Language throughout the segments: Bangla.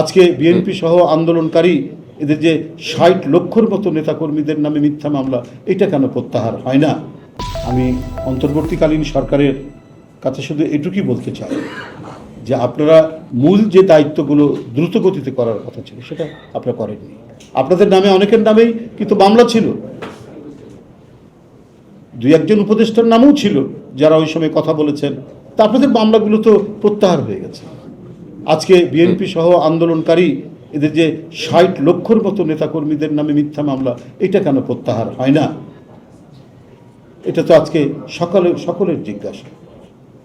আজকে বিএনপি সহ আন্দোলনকারী এদের যে ষাট লক্ষর মতো নেতাকর্মীদের নামে মিথ্যা মামলা, এটা কেন প্রত্যাহার হয় না? আমি অন্তর্বর্তীকালীন সরকারের কাছে শুধু এটুকুই বলতে চাই, যে আপনারা মূল যে দায়িত্বগুলো দ্রুত গতিতে করার কথা ছিল, সেটা আপনারা করেননি। আপনাদের নামে, অনেকের নামেই কিন্তু মামলা ছিল। দুই একজন উপদেষ্টার নামও ছিল, যারা ওই সময় কথা বলেছেন। তা আপনাদের মামলাগুলো তো প্রত্যাহার হয়ে গেছে। আজকে বিএনপি সহ আন্দোলনকারী এদের যে ষাট লক্ষর মতো নেতাকর্মীদের নামে মিথ্যা মামলা, এটা কেন প্রত্যাহার হয় না? এটা তো আজকে সকলে, সকলের জিজ্ঞাসা।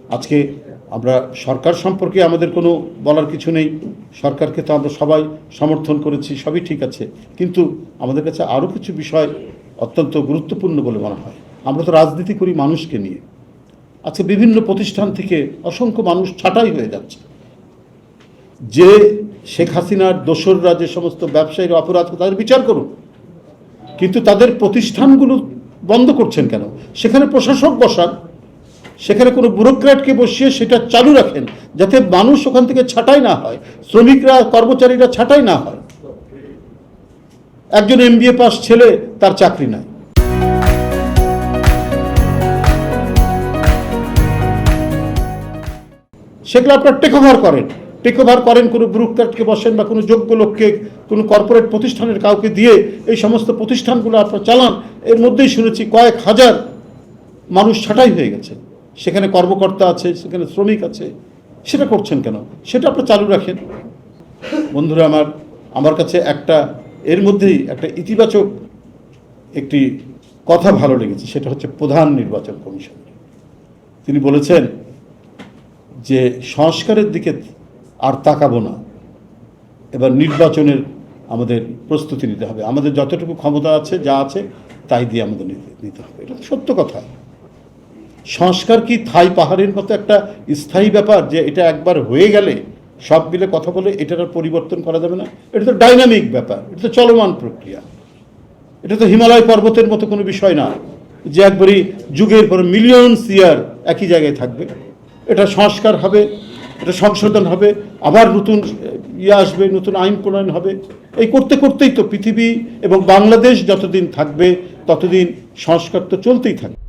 আজকে আমরা সরকার সম্পর্কে আমাদের কোনো বলার কিছু নেই। সরকারকে তো আমরা সবাই সমর্থন করেছি, সবই ঠিক আছে। কিন্তু আমাদের কাছে আরও কিছু বিষয় অত্যন্ত গুরুত্বপূর্ণ বলে মনে হয়। আমরা তো রাজনীতি করি মানুষকে নিয়ে। আজকে বিভিন্ন প্রতিষ্ঠান থেকে অসংখ্য মানুষ ছাঁটাই হয়ে যাচ্ছে। যে শেখ হাসিনার দোসররা যে সমস্ত ব্যবসায়ীর অপরাধ তাদের বিচার করুন। কিন্তু তাদের প্রতিষ্ঠানগুলো বন্ধ করছেন কেন? সেখানে প্রশাসক বসান, সেখানে কোনো ব্যুরোক্র্যাটকে বসিয়ে সেটা চালু রাখেন, যাতে মানুষ ওখান থেকে ছাঁটাই না হয়, শ্রমিকরা, কর্মচারীরা ছাঁটাই না হয়। একজন এমবিএ পাস ছেলে, তার চাকরি নাই। সেগুলো আপনার টেক ওভার করেন। টেক ওভার করেন কোনো ব্যুরোক্র্যাটকে বসেন বা কোনো যোগ্য লোককে, কোনো কর্পোরেট প্রতিষ্ঠানের কাউকে দিয়ে এই সমস্ত প্রতিষ্ঠানগুলো আপনার চালান, এর মধ্যেই শুনেছি কয়েক হাজার মানুষ ছাঁটাই হয়ে গেছে। সেখানে কর্মকর্তা আছে, সেখানে শ্রমিক আছে। সেটা করছেন কেন? সেটা আপনি চালু রাখেন। বন্ধুরা, আমার আমার কাছে একটা, এর মধ্যেই একটা ইতিবাচক একটি কথা ভালো লেগেছে, সেটা হচ্ছে প্রধান নির্বাচন কমিশন। তিনি বলেছেন যে সংস্কারের দিকে আর তাকাবো না। এবার নির্বাচনের আমাদের প্রস্তুতি নিতে হবে। আমাদের যতটুকু ক্ষমতা আছে, যা আছে, তাই দিয়ে আমাদের নিতে নিতে হবে। এটা সত্য কথা। সংস্কার কি থাই পাহাড়ের মতো একটা স্থায়ী ব্যাপার যে এটা একবার হয়ে গেলে সব মিলে কথা বলে এটার আর পরিবর্তন করা যাবে না? এটা তো ডাইনামিক ব্যাপার। এটা তো চলমান প্রক্রিয়া। এটা তো হিমালয় পর্বতের মতো কোনো বিষয় না যে একবারই যুগের পর মিলিয়নস ইয়ার একই জায়গায় থাকবে। এটা সংস্কার হবে। এটা সংশোধন হবে, আবার নতুন ইয়ে আসবে, নতুন আইন প্রণয়ন হবে। এই করতে করতেই তো পৃথিবী এবং বাংলাদেশ যতদিন থাকবে, ততদিন সংস্কার তো চলতেই থাকবে।